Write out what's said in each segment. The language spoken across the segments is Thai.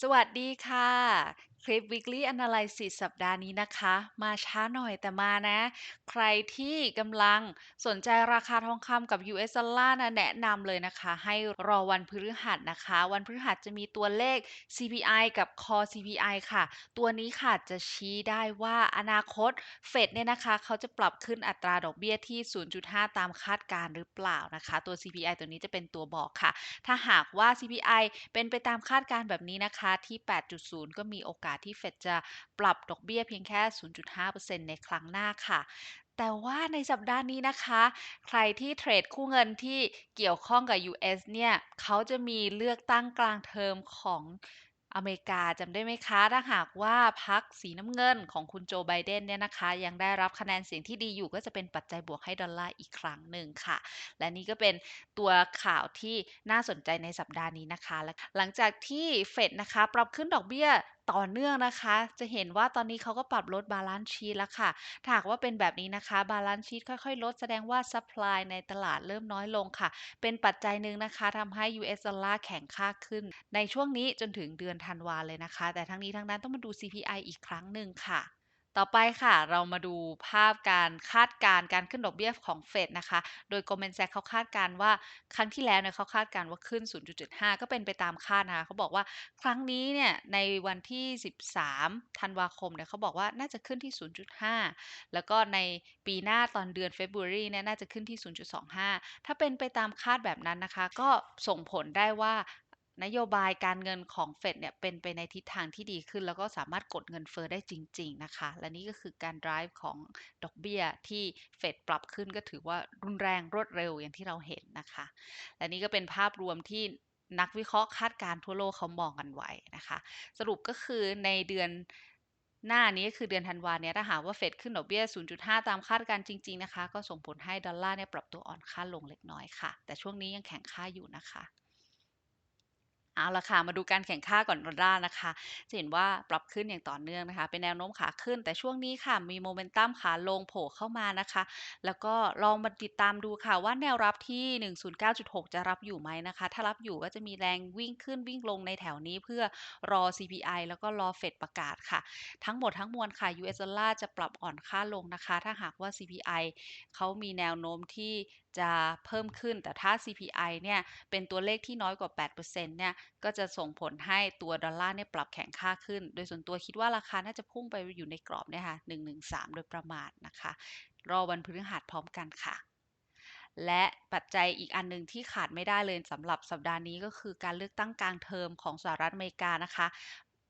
สวัสดีค่ะ คลิป Weekly Analysis สัปดาห์นี้นะคะ มาช้าหน่อยแต่มานะ ใครที่กำลังสนใจราคาทองคำกับ US ดอลลาร์นะแนะนำเลยนะคะ ให้รอวันพฤหัสนะคะ วันพฤหัสจะมีตัวเลข CPI กับ Core CPI ค่ะ ตัวนี้ค่ะจะชี้ได้ว่าอนาคตเฟดเนี่ยนะคะ เขาจะปรับขึ้นอัตราดอกเบี้ยที่ 0.5 ตามคาดการหรือเปล่านะคะ ตัว CPI ตัวนี้จะเป็นตัวบอกค่ะ ถ้าหากว่า CPI เป็นไปตามคาดการแบบนี้นะคะที่ 8.0 ก็มีโอกาสที่เฟดจะปรับดอกเบี้ยเพียงแค่ 0.5%ในครั้งหน้าค่ะแต่ว่าในสัปดาห์นี้นะคะ ใครที่เทรดคู่เงินที่เกี่ยวข้องกับ US เนี่ยเขาจะมีเลือกตั้งกลางเทอมของอเมริกาจำได้ไหมคะ ถ้าหากว่าพรรคสีน้ำเงินของคุณโจไบเดนเนี่ยนะคะ ยังได้รับคะแนนเสียงที่ดีอยู่ก็จะเป็นปัจจัยบวกให้ดอลลาร์อีกครั้งหนึ่งค่ะ และนี่ก็เป็นตัวข่าวที่น่าสนใจในสัปดาห์นี้นะคะ หลังจากที่เฟดนะคะ ปรับขึ้นดอกเบี้ยต่อเนื่องนะคะ จะเห็นว่าตอนนี้เขาก็ปรับลดบาลานซ์ชีตแล้วค่ะ ถ้าหากว่าเป็นแบบนี้นะคะบาลานซ์ชีตค่อยๆ ลดแสดงว่าซัพพลายในตลาดเริ่มน้อยลงค่ะ เป็นปัจจัยหนึ่งนะคะทำให้ US ดอลลาร์แข็งค่าขึ้น ในช่วงนี้จนถึงเดือนธันวาเลยนะคะ แต่ทั้งนี้ทั้งนั้นต้องมาดู CPI อีกครั้งหนึ่งค่ะ ต่อไปค่ะ เรามาดูภาพการคาดการณ์การขึ้นดอกเบี้ยของเฟดนะคะ โดย Goldman Sachs เขาคาดการณ์ว่าครั้งที่แล้วเนี่ยเขาคาดการณ์ว่าขึ้น 0.75 ก็เป็นไปตามคาดนะคะเขาบอกว่าครั้งนี้เนี่ยในวันที่ 13 ธันวาคมเนี่ยเขาบอกว่าน่าจะขึ้นที่ 0.5 แล้วก็ในปีหน้าตอนเดือน February เนี่ยน่าจะขึ้นที่ 0.25 ถ้าเป็นไปตามคาดแบบนั้นนะคะ ก็ส่งผลได้ว่า นโยบายการเงินของเฟดเนี่ยเป็นไปในทิศทางที่ดีขึ้น แล้วก็สามารถกดเงินเฟอ้อได้จริง ๆ นะคะ และนี่ก็คือการ drive ของดอกเบี้ยที่เฟดปรับขึ้นก็ถือว่ารุนแรงรวดเร็วอย่างที่เราเห็นนะคะ และนี่ก็เป็นภาพรวมที่นักวิเคราะห์คาดการทั่วโลกเขามองกันไว้นะคะ สรุปก็คือในเดือนหน้านี้คือเดือนธันวาเนี่ยถ้าหากว่าเฟดขึ้นดอกเบี้ย 0.5 ตามคาดการจริง ๆ นะคะ ก็ส่งผลให้ดอลลาร์เนี่ยปรับตัวอ่อนค่าลงเล็กน้อยค่ะ แต่ช่วงนี้ยังแข็งค่าอยู่นะคะ เอาละค่ะ มาดูการแข่งข้าก่อนดอลลาร์นะคะ จะเห็นว่าปรับขึ้นอย่างต่อเนื่องนะคะ เป็นแนวโน้มขาขึ้น แต่ช่วงนี้ค่ะ มีโมเมนตัมขาลงโผล่เข้ามานะคะ แล้วก็ลองมาติดตามดูค่ะว่าแนวรับที่ 109.6 จะรับอยู่ไหมนะคะ ถ้ารับอยู่ก็จะมีแรงวิ่งขึ้นวิ่งลงในแถวนี้เพื่อรอ CPI แล้วก็รอเฟดประกาศค่ะ ทั้งหมดทั้งมวลค่ะ US ดอลลาร์จะปรับอ่อนค่าลงนะคะ ถ้าหากว่า CPI เขามีแนวโน้มที่จะเพิ่มขึ้น แต่ถ้า CPI เนี่ยเป็นตัวเลขที่น้อยกว่า 8%เนี่ยก็จะส่งผลให้ตัวดอลลาร์เนี่ยปรับแข็งค่าขึ้น โดยส่วนตัวคิดว่าราคาน่าจะพุ่งไปอยู่ในกรอบเนี่ยค่ะ113 โดยประมาณนะคะ รอวันพฤหัสพร้อมกันค่ะและปัจจัยอีกอันหนึ่งที่ขาดไม่ได้เลยสำหรับสัปดาห์นี้ก็คือการเลือกตั้งกลางเทอมของสหรัฐอเมริกานะคะ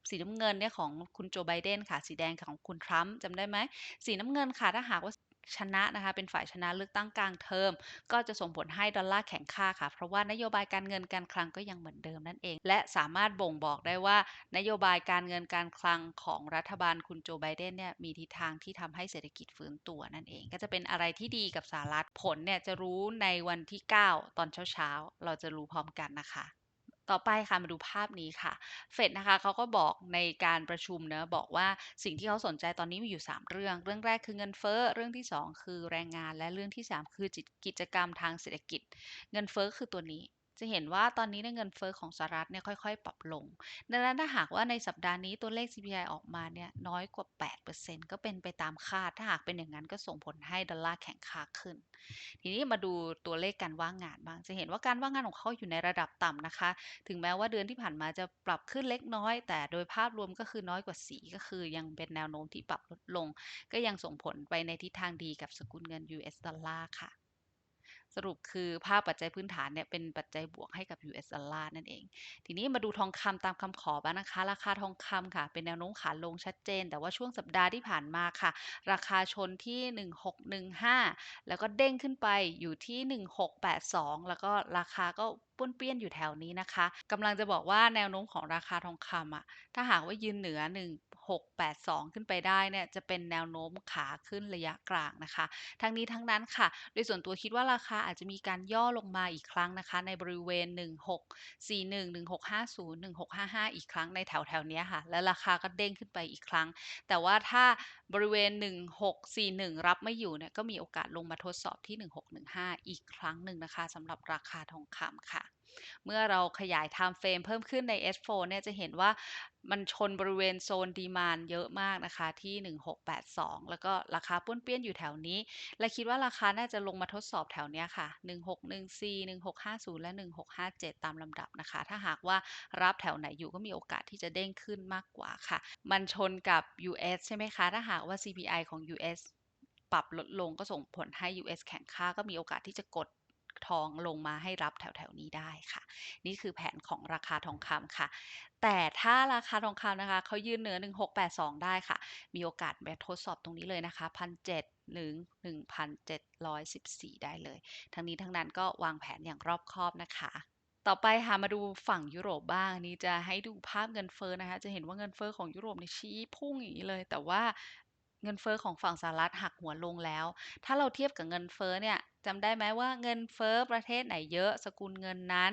สีน้ำเงินเนี่ยของคุณโจไบเดนค่ะ สีแดงของคุณทรัมป์จำได้ไหม สีน้ำเงินค่ะถ้าหากว่า ชนะนะคะเป็นฝ่ายชนะเลือกตั้งกลางเทอม ก็จะส่งผลให้ดอลลาร์แข็งค่าค่ะ เพราะว่านโยบายการเงินการคลังก็ยังเหมือนเดิมนั่นเอง และสามารถบ่งบอกได้ว่า นโยบายการเงินการคลังของรัฐบาลคุณโจไบเดนเนี่ยมีทิศทางที่ทำให้เศรษฐกิจฟื้นตัวนั่นเอง ก็จะเป็นอะไรที่ดีกับสหรัฐผลเนี่ยจะรู้ในวันที่ 9 ตอนเช้าๆเราจะรู้พร้อมกันนะคะ ต่อไปค่ะมาดูภาพนี้ค่ะ เฟดนะคะเขาก็บอกในการประชุมเนะบอกว่าสิ่งที่เขาสนใจตอนนี้มีอยู่ 3 เรื่อง เรื่องแรกคือเงินเฟ้อ เรื่องที่ 2 คือแรงงาน และเรื่องที่ 3 คือกิจกรรมทางเศรษฐกิจ เงินเฟ้อคือตัวนี้ จะเห็นว่าตอนนี้ในเงินเฟอ้อของสหรัฐเนี่ยค่อยๆ ปรับลง ดังนั้นถ้าหากว่าในสัปดาห์นี้ตัวเลข CPI ออกมาเนี่ยน้อยกว่า 8%ก็เป็นไปตามคาด ถ้าหากเป็นอย่างนั้นก็ส่งผลให้ดอลลาร์แข็งค่าขึ้น ทีนี้มาดูตัวเลขการว่างงานบ้าง จะเห็นว่าการว่างงานของเขาอยู่ในระดับต่ำนะคะ ถึงแม้ว่าเดือนที่ผ่านมาจะปรับขึ้นเล็กน้อย แต่โดยภาพรวมก็คือน้อยกว่าสีก็คือ ยังเป็นแนวโน้มที่ปรับลดลง ก็ยังส่งผลไปในทิศทางดีกับสกุลเงิน US ดอลลาร์ค่ะ สรุปคือภาพปัจจัยพื้นฐานเนี่ยเป็นปัจจัยบวกให้กับ US ดอลลาร์นั่นเอง ทีนี้มาดูทองคำตามคำขอบ้างนะคะ ราคาทองคำค่ะ เป็นแนวโน้มขาลงชัดเจน แต่ว่าช่วงสัปดาห์ที่ผ่านมาค่ะ ราคาชนที่ 1615 แล้วก็เด้งขึ้นไปอยู่ที่ 1682 แล้วก็ราคาก็ป้วนเปี้ยนอยู่แถวนี้นะคะกำลังจะบอกว่าแนวโน้มของราคาทองคำอะถ้าหากว่ายืนเหนือ 682 ขึ้นไปได้เนี่ยจะเป็นแนวโน้มขาขึ้นระยะกลางนะคะ ทั้งนี้ทั้งนั้นค่ะ โดยส่วนตัวคิดว่าราคาอาจจะมีการย่อลงมาอีกครั้งนะคะ ในบริเวณ 1641 1650 1655 อีกครั้งในแถวแถวนี้ค่ะ และราคาก็เด้งขึ้นไปอีกครั้ง แต่ว่าถ้าบริเวณ 1641 รับไม่อยู่เนี่ยก็มีโอกาสลงมาทดสอบที่ 1615 อีกครั้งหนึ่งนะคะสำหรับราคาทองคำค่ะ เมื่อเราขยาย Time Frame เพิ่มขึ้นใน S4 เนี่ยจะเห็นว่ามันชนบริเวณโซนดีมานเยอะมากนะคะที่ 1682 แล้วก็ราคาป้วนเปี้ยนอยู่แถวนี้ และคิดว่าราคาน่าจะลงมาทดสอบแถวเนี้ยค่ะ 1614 1650 และ 1657 ตามลำดับนะคะ ถ้าหากว่ารับแถวไหนอยู่ก็มีโอกาสที่จะเด้งขึ้นมากกว่าค่ะ มันชนกับ US ใช่ไหมคะ ถ้าหากว่า CPI ของ US ปรับลดลงก็ส่งผลให้ US แข็งค่าก็มีโอกาสที่จะกด ทองลงมาให้รับแถวๆนี้ได้ค่ะ นี่คือแผนของราคาทองคำค่ะ แต่ถ้าราคาทองคำนะคะเขายืนเหนือ 1682 ได้ค่ะ มีโอกาสแบบทดสอบตรงนี้เลยนะคะ1,700หรือ1,714 ได้เลย ทั้งนี้ทั้งนั้นก็วางแผนอย่างรอบคอบนะคะ ต่อไปค่ะมาดูฝั่งยุโรปบ้างนี่จะให้ดูภาพเงินเฟ้อนะคะ จะเห็นว่าเงินเฟ้อของยุโรปนี่ชี้พุ่งอย่างนี้เลย แต่ว่า เงินเฟ้อของฝั่งสหรัฐหักหัวลงแล้ว ถ้าเราเทียบกับเงินเฟ้อเนี่ยจำได้ไหมว่าเงินเฟ้อประเทศไหนเยอะสกุลเงินนั้น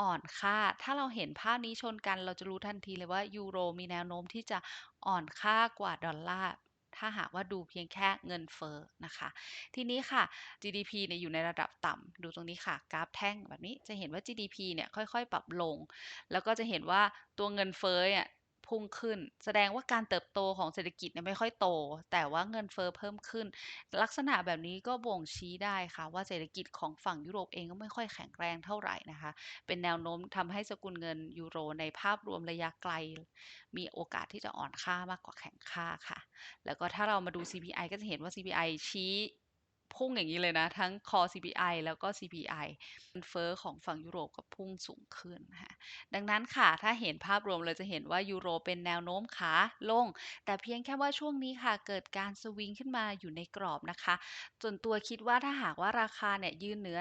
อ่อนค่า ถ้าเราเห็นภาพนี้ชนกันเราจะรู้ทันทีเลยว่ายูโรมีแนวโน้มที่จะอ่อนค่ากว่าดอลลาร์ถ้าหากว่าดูเพียงแค่เงินเฟ้อนะคะ ทีนี้ค่ะ GDP เนี่ยอยู่ในระดับต่ำ ดูตรงนี้ค่ะ กราฟแท่งแบบนี้จะเห็นว่า GDP เนี่ยค่อยๆ ปรับลง แล้วก็จะเห็นว่าตัวเงินเฟ้อเนี่ย พุ่งขึ้น แสดงว่าการเติบโตของเศรษฐกิจเนี่ยไม่ค่อยโต แต่ว่าเงินเฟ้อเพิ่มขึ้น ลักษณะแบบนี้ก็บ่งชี้ได้ค่ะว่าเศรษฐกิจของฝั่งยุโรปเองก็ไม่ค่อยแข็งแรงเท่าไหร่นะคะ เป็นแนวโน้มทำให้สกุลเงินยูโร ในภาพรวมระยะไกล มีโอกาสที่จะอ่อนค่ามากกว่าแข็งค่าค่ะ แล้วก็ถ้าเรามาดู CPI ก็จะเห็นว่า CPI ชี้ พุ่งอย่างนี้เลยนะ ทั้ง Core CPI แล้วก็ CPI เงินเฟ้อของฝั่งยุโรปก็พุ่งสูงขึ้นนะคะดังนั้นค่ะถ้าเห็นภาพรวมเราจะเห็นว่ายูโรเป็นแนวโน้มขาลง แต่เพียงแค่ว่าช่วงนี้ค่ะเกิดการสวิงขึ้นมาอยู่ในกรอบนะคะ ส่วนตัวคิดว่าถ้าหากว่าราคาเนี่ยยืนเหนือ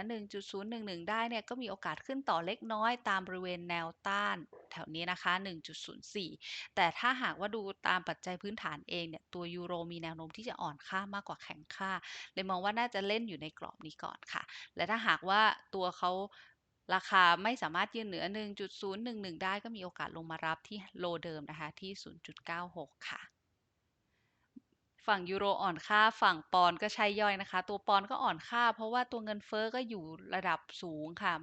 1.011 ได้เนี่ยก็มีโอกาสขึ้นต่อเล็กน้อยตามบริเวณแนวต้าน แถวนี้นะคะ 1.04 แต่ถ้าหากว่าดูตามปัจจัยพื้นฐานเองเนี่ยตัวยูโรมีแนวโน้มที่จะอ่อนค่ามากกว่าแข็งค่า เลยมองว่าน่าจะเล่นอยู่ในกรอบนี้ก่อนค่ะ และถ้าหากว่าตัวเขาราคาไม่สามารถยืนเหนือ 1.011 ได้ก็มีโอกาสลงมารับที่โลเดิมนะคะที่ 0.96 ค่ะ ฝั่งยูโรอ่อนค่าฝั่งปอนก็ใช่ย่อยนะคะ ตัวปอนก็อ่อนค่า เพราะว่าตัวเงินเฟ้อก็อยู่ระดับสูงค่ะ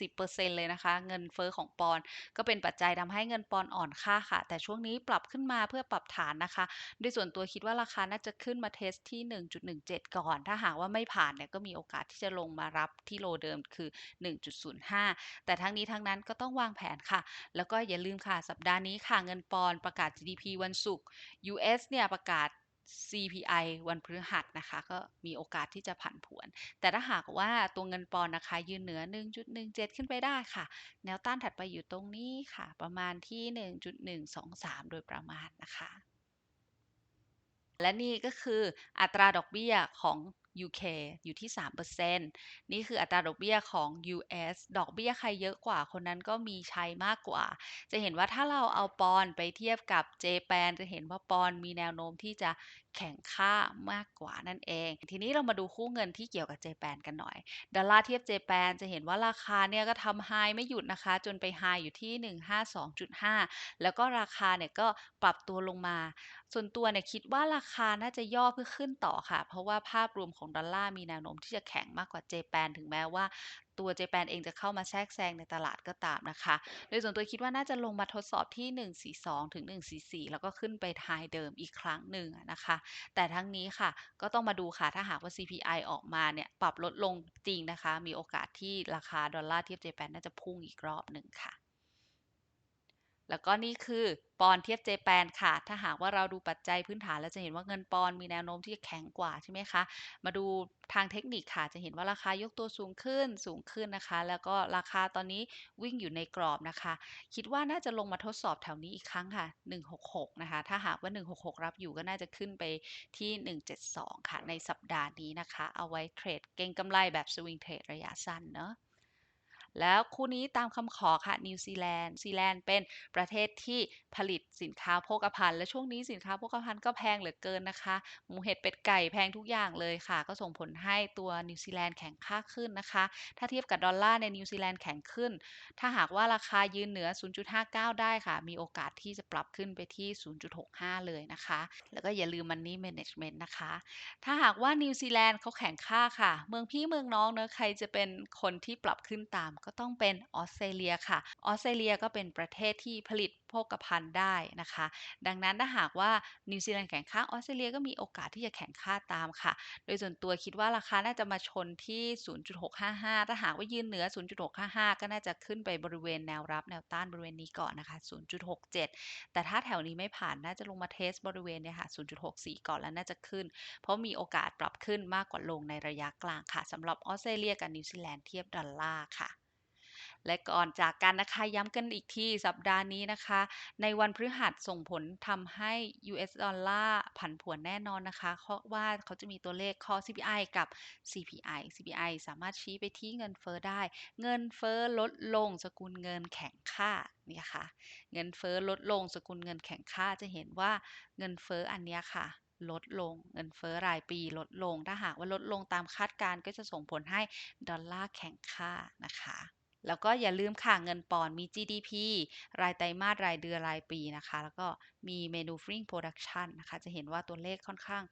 10%เลยนะคะ เงินเฟ้อของปอนก็เป็นปัจจัยทำให้เงินปอนอ่อนค่าค่ะ แต่ช่วงนี้ปรับขึ้นมาเพื่อปรับฐานนะคะด้วยส่วนตัวคิดว่าราคาน่าจะขึ้นมาเทสที่ 1.17 ก่อน ถ้าหากว่าไม่ผ่านเนี่ยก็มีโอกาสที่จะลงมารับที่โลเดิมคือ 1.05 แต่ทั้งนี้ทั้งนั้นก็ต้องวางแผนค่ะ แล้วก็อย่าลืมค่ะสัปดาห์นี้ค่ะเงินปอนประกาศ GDP วันศุกร์ US เนี่ยประกาศ CPI วันพฤหัสนะคะ ก็มีโอกาสที่จะผันผวน แต่ถ้าหากว่าตัวเงินปอนนะคะ ยืนเหนือ 1.17 ขึ้นไปได้ค่ะ แนวต้านถัดไปอยู่ตรงนี้ค่ะ ประมาณที่ 1.123 โดยประมาณนะคะ และนี่ก็คืออัตราดอกเบี้ยของ UK อยู่ที่ 3%นี่คืออัตราดอกเบี้ยของ US ดอกเบี้ยใครเยอะกว่าคนนั้นก็มีชัยมากกว่า จะเห็นว่าถ้าเราเอาปอนไปเทียบกับเจแปนจะเห็นว่าปอนมีแนวโน้มที่จะแข่งค่ามากกว่านั่นเอง ทีนี้เรามาดูคู่เงินที่เกี่ยวกับเจแปนกันหน่อย ดอลลาร์เทียบเจแปนจะเห็นว่าราคาเนี่ยก็ทำไฮไม่หยุดนะคะ จนไปไฮอยู่ที่ 152.5 แล้วก็ราคาเนี่ยก็ปรับตัวลงมา ส่วนตัวเนี่ยคิดว่าราคาน่าจะย่อเพื่อขึ้นต่อค่ะ เพราะว่าภาพรวมของดอลลาร์มีแนวโน้มที่จะแข็งมากกว่าเจแปนถึงแม้ว่า ตัวเจแปนเองจะเข้ามาแทรกแซงในตลาดก็ตามนะคะ โดยส่วนตัวคิดว่าน่าจะลงมาทดสอบที่ 142 ถึง 144 แล้วก็ขึ้นไปทายเดิมอีกครั้งหนึ่งนะคะ แต่ทั้งนี้ค่ะก็ต้องมาดูค่ะ ถ้าหากว่า CPI ออกมาเนี่ยปรับลดลงจริงนะคะ มีโอกาสที่ราคาดอลลาร์เทียบเจแปนน่าจะพุ่งอีกรอบหนึ่งค่ะ แล้วก็นี่คือปอนเทียบเจแปนค่ะ ถ้าหากว่าเราดูปัจจัยพื้นฐานแล้วจะเห็นว่าเงินปอนมีแนวโน้มที่จะแข็งกว่าใช่ไหมคะ มาดูทางเทคนิคค่ะ จะเห็นว่าราคายกตัวสูงขึ้นสูงขึ้นนะคะ แล้วก็ราคาตอนนี้วิ่งอยู่ในกรอบนะคะ คิดว่าน่าจะลงมาทดสอบแถวนี้อีกครั้งค่ะ 166 นะคะ ถ้าหากว่า 166 รับอยู่ก็น่าจะขึ้นไปที่ 172 ค่ะ ในสัปดาห์นี้นะคะ เอาไว้เทรดเก็งกำไรแบบสวิงเทรดระยะสั้นเนาะ แล้วคู่นี้ตามคำขอค่ะนิวซีแลนด์ซีแลนด์เป็นประเทศที่ผลิตสินค้าโภคภัณฑ์และช่วงนี้สินค้าโภคภัณฑ์ก็แพงเหลือเกินนะคะ หมูเห็ดเป็ดไก่แพงทุกอย่างเลยค่ะ ก็ส่งผลให้ตัวนิวซีแลนด์แข็งค่าขึ้นนะคะ ถ้าเทียบกับดอลลาร์ในนิวซีแลนด์แข็งขึ้น ถ้าหากว่าราคายืนเหนือ 0.59 ได้ค่ะ มีโอกาสที่จะปรับขึ้นไปที่ 0.65 เลยนะคะ แล้วก็อย่าลืม Money Management นะคะ ถ้าหากว่านิวซีแลนด์เขาแข็งค่าค่ะ เมืองพี่เมืองน้องเนอะใครจะเป็นคนที่ปรับขึ้นตามก็ต้องเป็นออสเตรเลียค่ะ ออสเตรเลียก็เป็นประเทศที่ผลิตโภคภัณฑ์ได้นะคะ ดังนั้นถ้าหากว่านิวซีแลนด์แข่งค่าออสเตรเลียก็มีโอกาสที่จะแข่งค่าตามค่ะ โดยส่วนตัวคิดว่าราคาน่าจะมาชนที่ 0.655 ถ้าหากว่ายืนเหนือ 0.655 ก็น่าจะขึ้นไปบริเวณแนวรับแนวต้านบริเวณนี้ก่อนนะคะ 0.67 แต่ถ้าแถวนี้ไม่ผ่านน่าจะลงมาเทสบริเวณเนี่ยค่ะ 0.64 ก่อนแล้วน่าจะขึ้น เพราะมีโอกาสปรับขึ้นมากกว่าลงในระยะกลางค่ะสำหรับออสเตรเลียกับนิวซีแลนด์เทียบดอลลาร์ค่ะ และก่อนจากกันนะคะย้ำกันอีกที่สัปดาห์นี้นะคะ ในวันพฤหัสส่งผลทำให้ US ดอลลาร์ผันผวนแน่นอนนะคะเพราะว่าเขาจะมีตัวเลข Core CPI กับ CPI CPI สามารถชี้ไปที่เงินเฟ้อได้ เงินเฟ้อลดลงสกุลเงินแข็งค่าเนี่ยค่ะ เงินเฟ้อลดลงสกุลเงินแข็งค่าจะเห็นว่าเงินเฟ้ออันเนี้ยค่ะลดลงเงินเฟ้อรายปีลดลง ถ้าหากว่าลดลงตามคาดการก็จะส่งผลให้ดอลลาร์แข็งค่านะคะ แล้วก็อย่าลืมค่ะเงินปอนมี GDP รายไตรมาสรายเดือนรายปีนะคะ แล้วก็ มี manufacturing production นะคะ จะเห็นว่าตัวเลขค่อนข้าง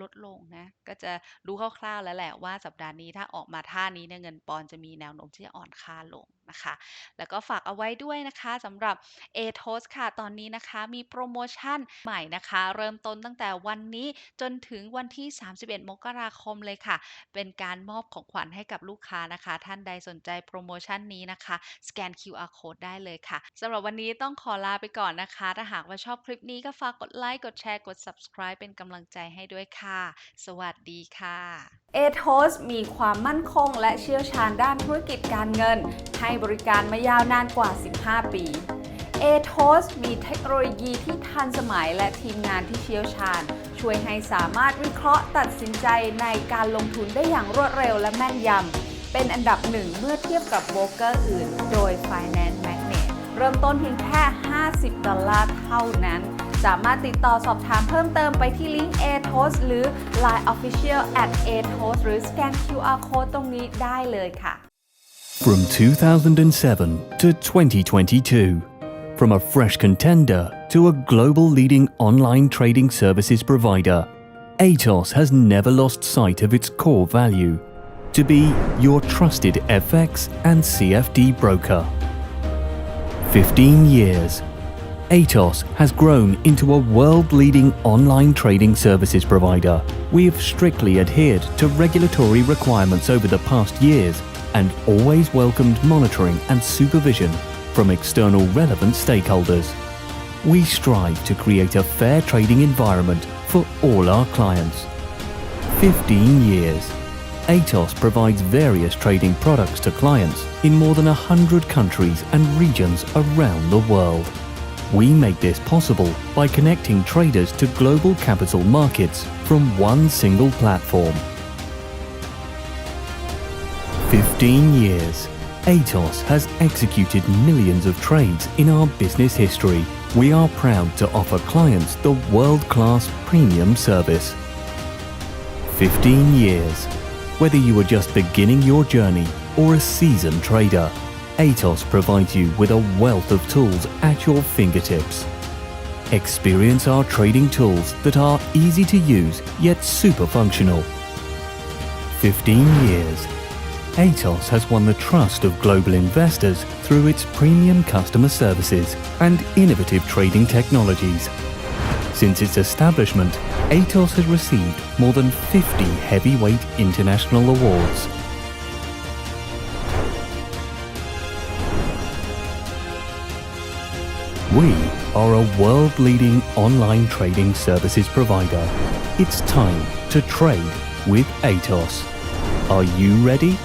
ลดลงนะ ก็จะรู้คร่าวๆแล้วแหละว่าสัปดาห์นี้ถ้าออกมาท่านี้เนี่ยเงินปอนจะมีแนวโน้มที่จะอ่อนค่าลงนะคะ แล้วก็ฝากเอาไว้ด้วยนะคะสำหรับ a t o s ค่ะ ตอนนี้นะคะมีโปรโมชั่นใหม่นะคะ เริ่มต้นตั้งแต่วันนี้จนถึงวันที่ 31 มกราคมเลยค่ะ เป็นการมอบของขวัญให้กับลูกค้านะคะ ท่านใดสนใจโปรโมชั่นนี้นะคะ สแกน QR code ได้เลยค่ะสำหรับวันนี้ต้องขอลาไปก่อนนะคะ ถ้าหากว่าชอบคลิปลิปนี้ก็ฝากกดไลค์ กดแชร์ กด subscribe เป็นกำลังใจให้ด้วยค่ะ สวัสดีค่ะเอทอสมีความมั่นคงและเชี่ยวชาญด้านธุรกิจการเงิน ให้บริการมายาวนานกว่า 15 ปีเอทอสมีเทคโนโลยีที่ทันสมัยและทีมงานที่เชี่ยวชาญ ช่วยให้สามารถวิเคราะห์ตัดสินใจในการลงทุนได้อย่างรวดเร็วและแม่นยำเป็นอันดับหนึ่งเมื่อเทียบกับโบรกเกอร์อื่น โดย Finance เริ่มต้นเพียงแค่ 50 ดอลลาร์เท่านั้น สามารถติดต่อสอบถามเพิ่มเติมไปที่ลิงก์ ATOS หรือ Line Official at ATOS หรือสแกน QR Code ตรงนี้ได้เลยค่ะ From 2007 to 2022, from a fresh contender to a global leading online trading services provider, Atos has never lost sight of its core value to be your trusted FX and CFD broker. 15 years, Atos has grown into a world leading online trading services provider. We have strictly adhered to regulatory requirements over the past years and always welcomed monitoring and supervision from external relevant stakeholders. We strive to create a fair trading environment for all our clients. 15 years. Atos provides various trading products to clients in more than 100 countries and regions around the world. We make this possible by connecting traders to global capital markets from one single platform. 15 years. Atos has executed millions of trades in our business history. We are proud to offer clients the world-class premium service. 15 years. Whether you are just beginning your journey or a seasoned trader, Atos provides you with a wealth of tools at your fingertips. Experience our trading tools that are easy to use yet super functional. 15 years. Atos has won the trust of global investors through its premium customer services and innovative trading technologies. Since its establishment, Atos has received more than 50 heavyweight international awards. We are a world leading online trading services provider. It's time to trade with Atos. Are you ready?